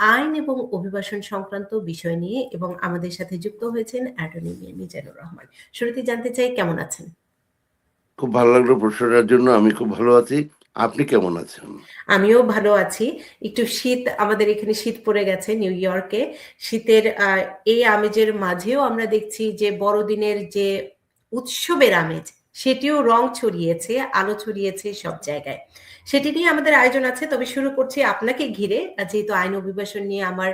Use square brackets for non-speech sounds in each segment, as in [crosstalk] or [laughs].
আইন এবং অভিবাসন সংক্রান্ত বিষয় নিয়ে এবং আমাদের সাথে যুক্ত হয়েছেন অ্যাটর্নি মিজানুর রহমান। শুরুতে জানতে চাই কেমন আছেন? খুব ভালো লাগল প্রশ্নটার জন্য আমি খুব ভালো আছি। আপনি কেমন আছেন? আমিও ভালো আছি। একটু শীত আমাদের এখানে শীত পড়ে গেছে নিউ ইয়র্কে। শীতের আহ, এই আমেজের মাঝেও আমরা দেখছি যে বড়দিনের যে উৎসবের আমেজ সেটিও রং ছড়িয়েছে, আলো ছড়িয়েছে সব জায়গায়। সেটি নিয়ে আমাদের আয়োজন আছে, তবে শুরু করছি আপনাকে ঘিরে। যেহেতু আইন অভিবাসন নিয়ে আমার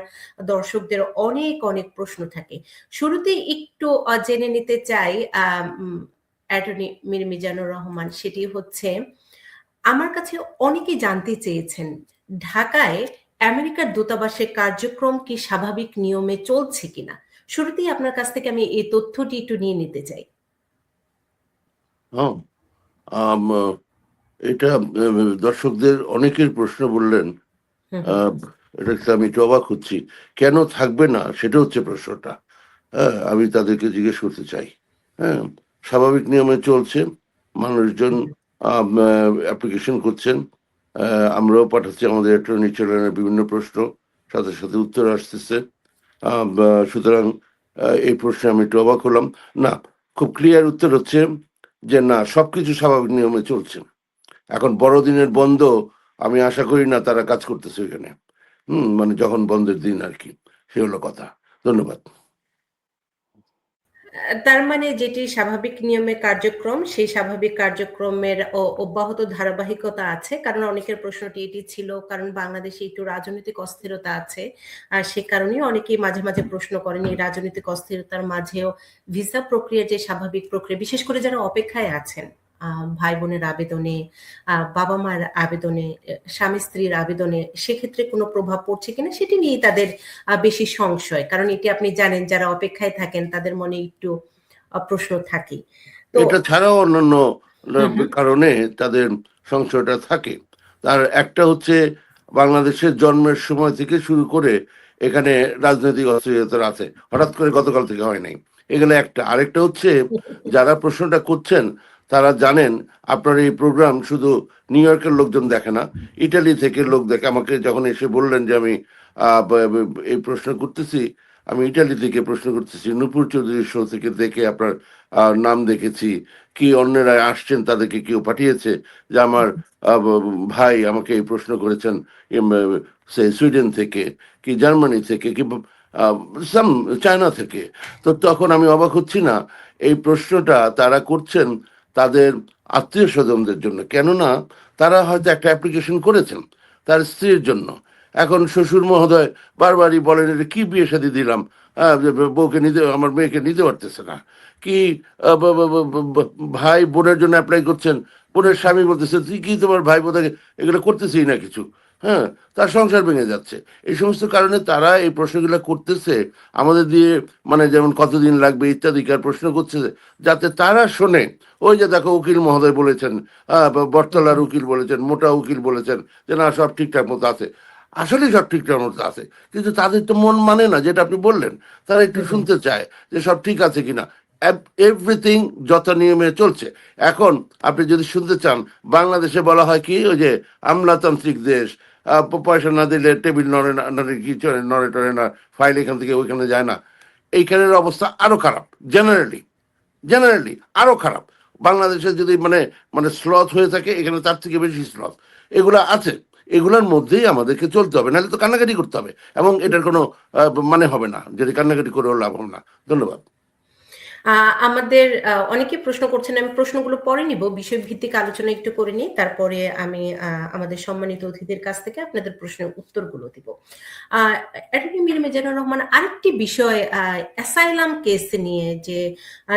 দর্শকদের অনেক অনেক প্রশ্ন থাকে, শুরুতে একটু জেনে নিতে চাই অ্যাটর্নি মির মিজানুর রহমান, সেটি হচ্ছে, আমার কাছে অনেকেই জানতে চেয়েছেন, ঢাকায় আমেরিকার দূতাবাসের কার্যক্রম কি স্বাভাবিক নিয়মে চলছে কিনা? শুরুতেই আপনার কাছ থেকে আমি এই তথ্যটি একটু নিয়ে নিতে চাই। হ্যাঁ এটা দর্শকদের অনেকের প্রশ্ন বললেন এটাতে আমি একটু অবাক হচ্ছি কেন থাকবে না? সেটা হচ্ছে প্রশ্নটা হ্যাঁ আমি তাদেরকে জিজ্ঞেস করতে চাই হ্যাঁ স্বাভাবিক নিয়মে চলছে মানুষজন অ্যাপ্লিকেশন করছেন আমরাও পাঠাচ্ছি আমাদের অ্যাটর্নি জেনারেলের বিভিন্ন প্রশ্ন সাথে সাথে উত্তর আসতেছে সুতরাং এই প্রশ্নে আমি একটু অবাক হলাম না খুব ক্লিয়ার উত্তর হচ্ছে যে না, সবকিছু স্বাভাবিক নিয়মে চলছে। এখন বড়দিনের বন্ধ, আমি আশা করি না তারা কাজ করতেছে ওইখানে। হুম মানে যখন বন্ধের দিন আর কি, সে হলো কথা। ধন্যবাদ। তার মানে যেটি স্বাভাবিক নিয়মে কার্যক্রম, সেই স্বাভাবিক কার্যক্রমের অব্যাহত ধারাবাহিকতা আছে। কারণ অনেকের প্রশ্নটি এটি ছিল, কারণ বাংলাদেশে একটু রাজনৈতিক অস্থিরতা আছে। আর সে কারণেই অনেকেই মাঝে মাঝে প্রশ্ন করেন, এই রাজনৈতিক অস্থিরতার মাঝেও ভিসা প্রক্রিয়া যে স্বাভাবিক প্রক্রিয়া, বিশেষ করে যারা অপেক্ষায় আছেন। ভাই বোনের আবেদনে আহ, বাবা মার আবেদনে স্বামী স্ত্রীর আবেদনে সেক্ষেত্রে কোনো প্রভাব পড়ছে কিনা সেটি নিয়েই তাদের বেশি সংশয়। কারণ এটি আপনি জানেন যারা অপেক্ষায় থাকেন তাদের মনে একটু প্রশ্ন থাকে। এটা ছাড়াও অন্যান্য। কারণে তাদের সংশয়টা থাকে। তার একটা হচ্ছে বাংলাদেশের জন্মের সময় থেকে শুরু করে এখানে রাজনৈতিক অস্থিরতা আছে। হঠাৎ করে গতকাল থেকে হয় নাই। এগুলো একটা। আরেকটা হচ্ছে [laughs] যারা প্রশ্নটা করছেন তারা জানেন আপনার এই প্রোগ্রাম শুধু নিউ ইয়র্কের লোকজন দেখে না ইটালি থেকে লোক দেখে। আমাকে যখন এসে বললেন যে আমি এই প্রশ্ন করতেছি, আমি ইটালি থেকে প্রশ্ন করতেছি, নূপুর চৌধুরী শো থেকে দেখে আপনার নাম দেখেছি, কি অন্যরা আসছেন তাদেরকে কেউ পাঠিয়েছে যে আমার ভাই আমাকে এই প্রশ্ন করেছেন সে সুইডেন থেকে, কি জার্মানি থেকে, কি চায়না থেকে। তো তখন আমি অবাক হচ্ছি না, এই প্রশ্নটা তারা করছেন তাদের আত্মীয় স্বজনদের জন্য। কেননা তারা হয়তো একটা অ্যাপ্লিকেশন করেছেন তার স্ত্রীর জন্য। এখন শ্বশুর মহোদয় বারবারই বলেন, এটা কি বিয়ে সাথে দিলাম? বউকে নিতে, আমার মেয়েকে নিতে পারতেছে না। কি ভাই বোনের জন্য অ্যাপ্লাই করছেন? বোনের স্বামী বলতেছে, তুই কি তোমার ভাই বোনকে এগুলো করতেছি না কিছু? হ্যাঁ তার সংসার ভেঙে যাচ্ছে। এই সমস্ত কারণে তারা এই প্রশ্নগুলো করতেছে আমাদের দিয়ে মানে যেমন কতদিন লাগবে ইত্যাদি কার প্রশ্ন করছে যাতে তারা শোনে। ওই যে দেখো উকিল মহোদয় বলেছেন বটতলার উকিল বলেছেন মোটা উকিল বলেছেন যে না সব ঠিকঠাক মতো আছে। আসলে সব ঠিকঠাক মতো আছে কিন্তু তাদের তো মন মানে না যেটা আপনি বললেন। তারা একটু। শুনতে চায় যে সব ঠিক আছে কিনা? এভরিথিং যত নিয়মে চলছে। এখন আপনি যদি শুনতে চান, বাংলাদেশে বলা হয় কি, ওই যে আমলাতান্ত্রিক দেশ পয়সা না দিলে টেবিল নড়ে না কি চড়ে, নড়ে টড়ে না, ফাইল এখান থেকে ওইখানে যায় না। এইখানের অবস্থা আরও খারাপ জেনারেলি জেনারেলি আরও খারাপ। বাংলাদেশে যদি মানে মানে স্লথ হয়ে থাকে, এখানে তার থেকে বেশি স্লথ এগুলো আছে, এগুলোর মধ্যেই আমাদেরকে চলতে হবে, নাহলে তো কান্নাকাটি করতে হবে। এবং এটার কোনো মানে হবে না, যদি কান্নাকাটি করেও লাভ হবে না। ধন্যবাদ। আমাদের অনেকে প্রশ্ন করছেন, আমি প্রশ্নগুলো পরে নিব বিষয় ভিত্তিক আলোচনা একটু করে নিই, তারপরে আমি আমাদের সম্মানিত অতিথির কাছ থেকে আপনাদের প্রশ্নের উত্তরগুলো দিব। অ্যাটর্নি রহমান, আরেকটি বিষয় অ্যাসাইলাম কেস নিয়ে যে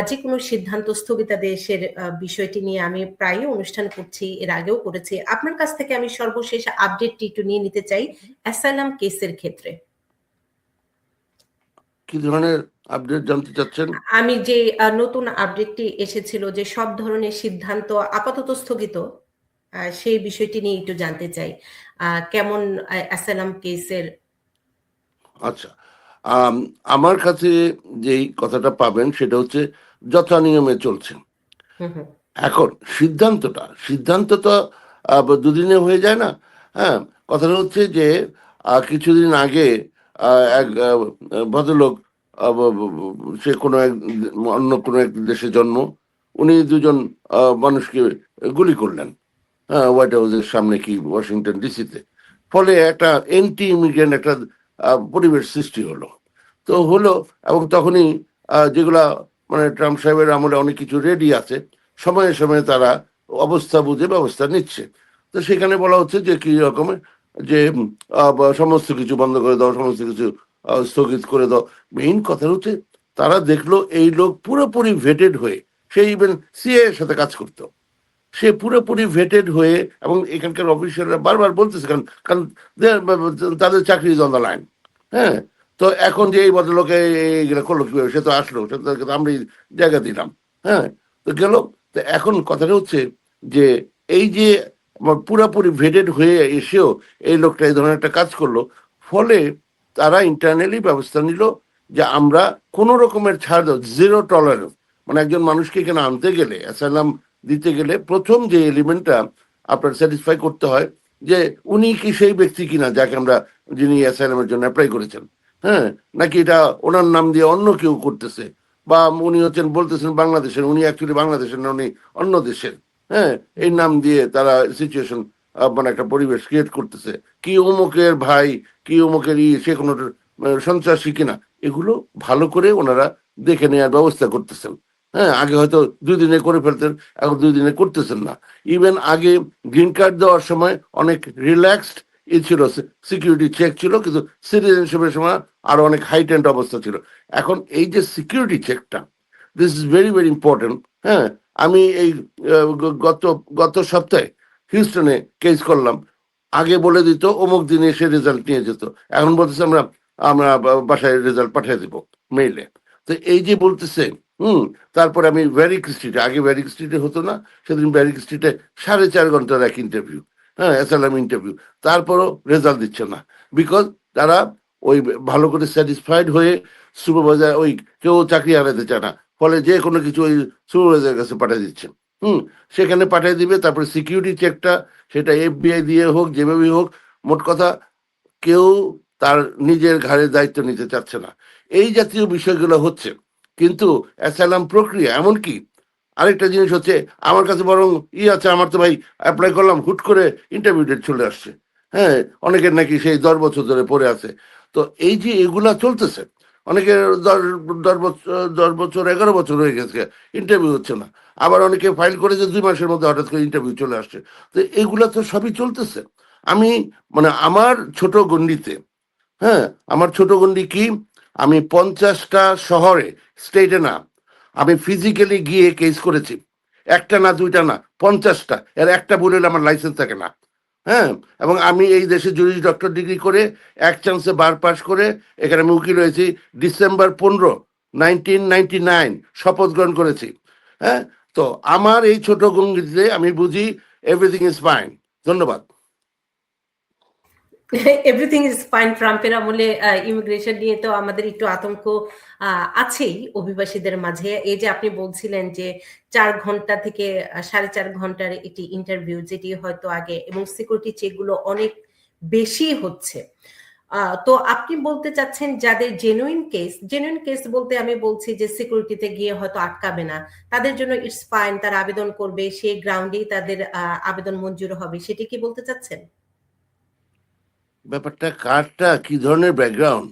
যে কোনো সিদ্ধান্ত স্থগিতাদেশের বিষয়টি নিয়ে আমি প্রায়ই অনুষ্ঠান করছি, এর আগেও করেছি। আপনার কাছ থেকে আমি সর্বশেষ আপডেটটি একটু নিয়ে নিতে চাই, অ্যাসাইলাম কেসের ক্ষেত্রে। কি ধরনের আপডেট জানতে চাচ্ছেন? আমি যে নতুন আপডেটটি এসেছিল যে সব ধরনের সিদ্ধান্ত আপাতত স্থগিত সেই বিষয়টি নিয়ে একটু জানতে চাই। কেমন অ্যাসালাম কেসের আচ্ছা আম, আমার কাছে যেই কথাটা পাবেন সেটা হচ্ছে যথা নিয়মে চলছে। এখন সিদ্ধান্তটা সিদ্ধান্ত তো আহ, দুদিনে হয়ে যায় না। হ্যাঁ কথাটা হচ্ছে যে কিছুদিন আগে এক ভদ্রলোক সে কোনো এক, অন্য কোনো এক দেশে জন্ম, উনি দুজন মানুষকে গুলি করলেন। হ্যাঁ হোয়াইট হাউসের সামনে কি, ওয়াশিংটন ডিসিতে। ফলে একটা এন্টি ইমিগ্রেন্ট একটা পরিবেশ সৃষ্টি হলো। তো হলো, এবং তখনই যেগুলা মানে ট্রাম্প সাহেবের আমলে অনেক কিছু রেডি আছে, সময়ে সময়ে তারা অবস্থা বুঝে ব্যবস্থা নিচ্ছে। তো সেখানে বলা হচ্ছে যে কি রকমের যে সমস্ত কিছু বন্ধ করে দাও, সমস্ত কিছু স্থগিত করে দাও। মেইন কথা হচ্ছে, তারা দেখল এই লোক পুরোপুরি ভেটেড হয়ে, সে ইভেন সিএ এর সাথে কাজ করতো। সে পুরোপুরি ভেটেড হয়ে এবং এখানকার অফিসাররা বারবার বলতেছে, কারণ কারণ তাদের চাকরি ইজ অন দ্য লাইন হ্যাঁ? তো এখন যে এই ভদ্রলোকে এইগুলো করল কীভাবে, সে তো আসলো, সে তো আমরা জায়গা দিলাম হ্যাঁ? তো গেল, তো এখন কথাটা হচ্ছে যে, এই যে পুরাপুরি ভেটেড হয়ে এসেও এই লোকটা এই ধরনের একটা কাজ করল। ফলে তারা ইন্টারনালি ব্যবস্থা নিল যে আমরা কোনো রকমের ছাড় দাও জিরো টলারেন্স মানে একজন মানুষকে এখানে আনতে গেলে অ্যাসাইলাম দিতে গেলে প্রথম যে এলিমেন্টটা আপনার স্যাটিসফাই করতে হয় যে উনি কি সেই ব্যক্তি কিনা যাকে আমরা, যিনি অ্যাসাইলামের জন্য অ্যাপ্লাই করেছেন। হ্যাঁ? নাকি এটা ওনার নাম দিয়ে অন্য কেউ করতেছে? বা উনি হচ্ছেন, বলতেছেন বাংলাদেশের, উনি অ্যাকচুয়ালি বাংলাদেশের না, উনি অন্য দেশের। হ্যাঁ এই নাম দিয়ে তারা সিচুয়েশন মানে একটা পরিবেশ ক্রিয়েট করতেছে। কি অমুকের ভাই, কি অমুকের ই, সে কোনো সন্ত্রাসী কিনা, এগুলো ভালো করে ওনারা দেখে নেওয়ার ব্যবস্থা করতেছেন। হ্যাঁ আগে হয়তো দুই দিনে করে ফেলতেন, এখন দুই দিনে করতেছেন না। ইভেন আগে গ্রিন কার্ড দেওয়ার সময় অনেক রিল্যাক্সড ই ছিল সিকিউরিটি চেক ছিল, কিন্তু সিটিজেনশিপের সময় আরও অনেক হাইটেন্ড অবস্থা ছিল। এখন এই যে সিকিউরিটি চেকটা this is very very important হ্যাঁ আমি এই গত গত সপ্তাহে হিউস্টনে কেস করলাম। আগে বলে দিত, অমুক দিনে এসে রেজাল্ট নিয়ে যেত। এখন বলতেছে, আমরা আমরা বাসায় রেজাল্ট পাঠিয়ে দিব মেইলে তো এই যে বলতেছে, হুম, তারপরে আমি ভ্যারিক স্ট্রিটে আগে ভ্যারিক স্ট্রিটে হতো না, সেদিন ভ্যারিক স্ট্রিটে সাড়ে চার ঘণ্টার এক ইন্টারভিউ হ্যাঁ অ্যাসালাম ইন্টারভিউ তারপরও রেজাল্ট দিচ্ছে না। বিকজ তারা ওই ভালো করে স্যাটিসফাইড হয়ে সুপারভাইজার ওই কেউ চাকরি হারাতে চায় না। ফলে যে কোনো কিছু ওই সুপারভাইজারের কাছে পাঠিয়ে দিচ্ছে। হুম, সেখানে পাঠিয়ে দিবে, তারপরে সিকিউরিটি চেকটা, সেটা এফবিআই দিয়ে হোক যেভাবেই হোক, মোট কথা কেউ তার নিজের ঘাড়ে দায়িত্ব নিতে চাচ্ছে না। এই জাতীয় বিষয়গুলো হচ্ছে, কিন্তু অ্যাসালাম প্রক্রিয়া এমনকি আরেকটা জিনিস হচ্ছে, আমার কাছে বরং ই আছে, আমার তো ভাই অ্যাপ্লাই করলাম, হুট করে ইন্টারভিউ ডেট চলে আসছে। হ্যাঁ অনেকের নাকি সেই দশ বছর ধরে পড়ে আছে। তো এই যে এগুলা চলতেছে অনেকের দশ দশ বছর দশ বছর, এগারো বছর হয়ে গেছে ইন্টারভিউ হচ্ছে না। আবার অনেকে ফাইল করেছে দুই মাসের মধ্যে হঠাৎ করে ইন্টারভিউ চলে আসছে। তো এগুলা তো সবই চলতেছে। আমি মানে আমার ছোট গণ্ডিতে হ্যাঁ আমার ছোট গণ্ডি কি, আমি পঞ্চাশটা শহরে স্টেটে না, আমি ফিজিক্যালি গিয়ে কেস করেছি। একটা না, দুইটা না, পঞ্চাশটা। এর একটা বলে আমার লাইসেন্স থাকে না। হ্যাঁ এবং আমি এই দেশে জুরি ডক্টর ডিগ্রি করে এক চান্সে বার পাস করে এখানে আমি উকিল হয়েছি। ডিসেম্বর পনেরো নাইনটিন নাইনটি নাইন শপথ গ্রহণ করেছি। হ্যাঁ তো আমার এই ছোট গঙ্গিতে আমি বুঝি এভরিথিং ইজ ফাইন ধন্যবাদ। এভরিথিং ইজ ফাইন ট্রাম্পের আমলে ইমিগ্রেশন নিয়ে তো আমাদের একটু আতঙ্ক আছেই অভিবাসীদের মাঝে। এই যে আপনি বলছিলেন যে চার ঘণ্টা থেকে সাড়ে চার ঘণ্টার একটি ইন্টারভিউ যেটি হয়তো আগে এবং সিকিউরিটি চেকগুলো অনেক বেশি হচ্ছে। তো আপনি বলতে চাচ্ছেন যাদের জেনুইন কেস জেনুইন কেস বলতে আমি বলছি যে সিকিউরিটিতে গিয়ে হয়তো আটকাবে না। তাদের জন্য ইটস ফাইন তারা আবেদন করবে, সেই গ্রাউন্ডেই তাদের আবেদন মঞ্জুর হবে। সেটি কি বলতে চাচ্ছেন? ব্যাপারটা, কারটা, কি ধরনের ব্যাকগ্রাউন্ড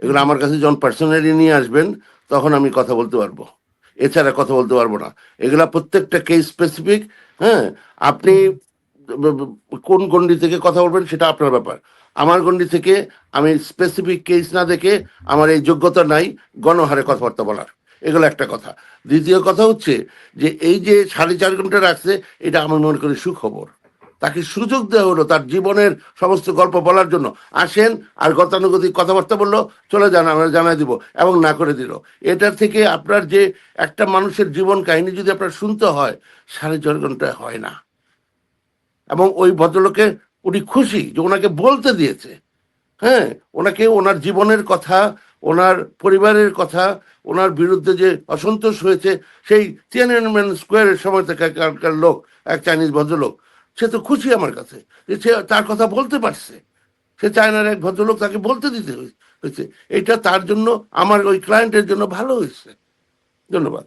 এগুলো আমার কাছে যখন পার্সোনালি নিয়ে আসবেন, তখন আমি কথা বলতে পারব। এছাড়া কথা বলতে পারব না। এগুলা প্রত্যেকটা কেস স্পেসিফিক হ্যাঁ? আপনি কোন গন্ডি থেকে কথা বলবেন সেটা আপনার ব্যাপার। আমার গন্ডি থেকে আমি স্পেসিফিক কেস না দেখে আমার এই যোগ্যতা নাই, গণহারে কথাবার্তা বলার। এগুলো একটা কথা। দ্বিতীয় কথা হচ্ছে যে, এই যে সাড়ে চার ঘণ্টা রাখছে, এটা আমার মনে করি সুখবর। তাকে সুযোগ দেওয়া হলো তার জীবনের সমস্ত গল্প বলার জন্য। আসেন আর গতানুগতিক কথাবার্তা বলল, চলে যান, আমরা জানাই দিব এবং না করে দিল। এটার থেকে আপনার যে একটা মানুষের জীবন কাহিনী যদি আপনার শুনতে হয়, সাড়ে চার ঘন্টায় হয় না। এবং ওই ভদ্রলোকে উনি খুশি যে ওনাকে বলতে দিয়েছে। হ্যাঁ ওনাকে ওনার জীবনের কথা, ওনার পরিবারের কথা, ওনার বিরুদ্ধে যে অসন্তোষ হয়েছে, সেই তিয়ানমেন স্কোয়ারের সময় থেকে লোক, এক চাইনিজ ভদ্রলোক সে তো খুশি আমার কাছে। সে তার কথা বলতে পারছে। সে চায়নার এক ভদ্রলোক তাকে বলতে দিতে হয়েছে। এটা তার জন্য, আমার ওই ক্লায়েন্টের জন্য ভালো হয়েছে। ধন্যবাদ।